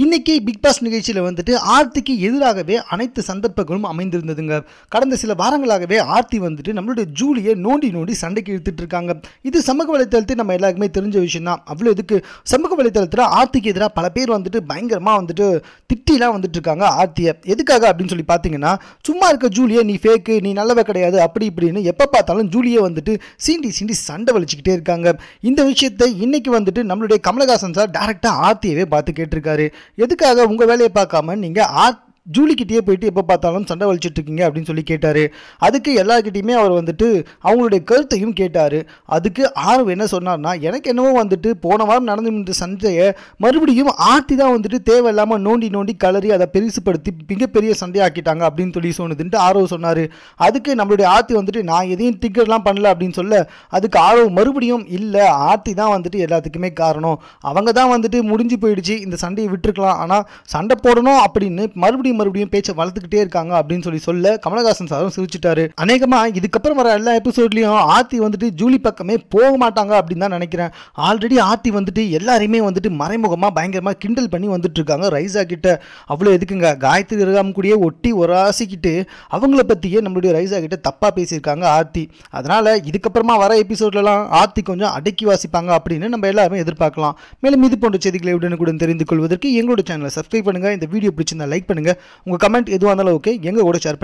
இன்னைக்கு big pass நிகழ்ச்சியில் வந்துட்டு ஆர்த்திக்கு எதிராகவே அனைத்து சந்தர்ப்பங்களும் அமைந்திருந்ததுங்க. கடந்த சில வாரங்களாகவே ஆர்த்தி வந்துட்டு நம்மளுடைய ஜூலியை நோண்டி நோண்டி சண்டைக்கு இழுத்துட்டு இருக்காங்க. இது சமூக வலைத்தளத்தில் நம்ம எல்லாருக்குமே தெரிஞ்ச விஷயம் தான் அவ்வளோ இதுக்கு சமூக வலைத்தளத்தில் ஆர்த்திக்கு எதிராக பல பேர் வந்துட்டு பயங்கரமாக வந்துட்டு திட்டிலாம் வந்துட்டு இருக்காங்க ஆர்த்தியை. எதுக்காக அப்படின்னு சொல்லி பார்த்தீங்கன்னா சும்மா இருக்க ஜூலியை நீ ஃபேக்கு நீ நல்லவ கிடையாது அப்படி இப்படின்னு எப்போ பார்த்தாலும் ஜூலியை வந்துட்டு சீண்டி சீண்டி சண்டை வலிச்சுக்கிட்டே இருக்காங்க. இந்த விஷயத்தை இன்னைக்கு வந்துட்டு நம்மளுடைய கமலஹாசன் சார் டேரெக்டாக ஆர்த்தியவே பார்த்து கேட்டிருக்காரு. எதுக்காக உங்கள் வேலையை பார்க்காம நீங்கள் ஆர்ட் ஜூலிக்கிட்டேயே போயிட்டு எப்போ பார்த்தாலும் சண்டை வலிச்சிட்டு இருக்கீங்க அப்படின்னு சொல்லி கேட்டார். அதுக்கு எல்லாருக்கிட்டையுமே அவர் வந்துட்டு அவங்களுடைய கருத்தையும் கேட்டார். அதுக்கு ஆர்வம் என்ன சொன்னார்னா எனக்கு என்னவோ வந்துட்டு போன வாரம் நடந்து இந்த சண்டையை மறுபடியும் ஆர்த்தி தான் வந்துட்டு தேவையில்லாமல் நோண்டி நோண்டி கலரி அதை பெருசுப்படுத்தி மிகப்பெரிய சண்டையாக்கிட்டாங்க அப்படின்னு சொல்லி சொன்னதுன்ட்டு ஆர்வம் சொன்னார். அதுக்கு நம்மளுடைய ஆர்த்தி வந்துட்டு நான் எதையும் திக்கர்லாம் பண்ணல அப்படின்னு சொல்ல அதுக்கு ஆர்வம் மறுபடியும் இல்லை. ஆர்த்தி தான் வந்துட்டு எல்லாத்துக்குமே காரணம். அவங்க தான் வந்துட்டு முடிஞ்சு போயிடுச்சு. இந்த சண்டையை விட்டுருக்கலாம். ஆனால் சண்டை போடணும் அப்படின்னு மறுபடியும் மறுபடியும் பேச்சை வளர்த்துக்கிட்டே இருக்காங்க அப்படின்னு சொல்லி சொல்ல கமலஹாசன் சாரும் சிரிச்சிட்டாரு. அநேகமா இதுக்கப்புறம் வர எல்லா எபிசோட்லையும் ஆர்த்தி வந்துட்டு ஜூலி பக்கமே போக மாட்டாங்க அப்படின்னு தான் நினைக்கிறேன். ஆல்ரெடி ஆர்த்தி வந்துட்டு எல்லாரையுமே வந்துட்டு மறைமுகமாக பயங்கரமாக கிண்டல் பண்ணி வந்துட்டு இருக்காங்க. ரைசா கிட்ட அவ்வளோ எதுக்குங்க? காயத்ரி ரகாம் கூடயே ஒட்டி ஒராசிக்கிட்டு அவங்கள பற்றியே நம்மளுடைய ரைசா கிட்ட தப்பாக பேசியிருக்காங்க ஆர்த்தி. அதனால இதுக்கப்புறமா வர எபிசோட்லலாம் ஆர்த்தி கொஞ்சம் அடக்கி வாசிப்பாங்க அப்படின்னு நம்ம எல்லாருமே எதிர்பார்க்கலாம். மேலும் இது போன்ற செய்திகளை உடனுக்குடன் தெரிந்து கொள்வதற்கு எங்களோட சேனலை சப்ஸ்கிரைப் பண்ணுங்க. இந்த வீடியோ பிடிச்சிருந்தா லைக் பண்ணுங்க. உங்க கமெண்ட் எதுவாக இருந்தாலும் ஓகே எங்க கூட ஷேர் பண்ணி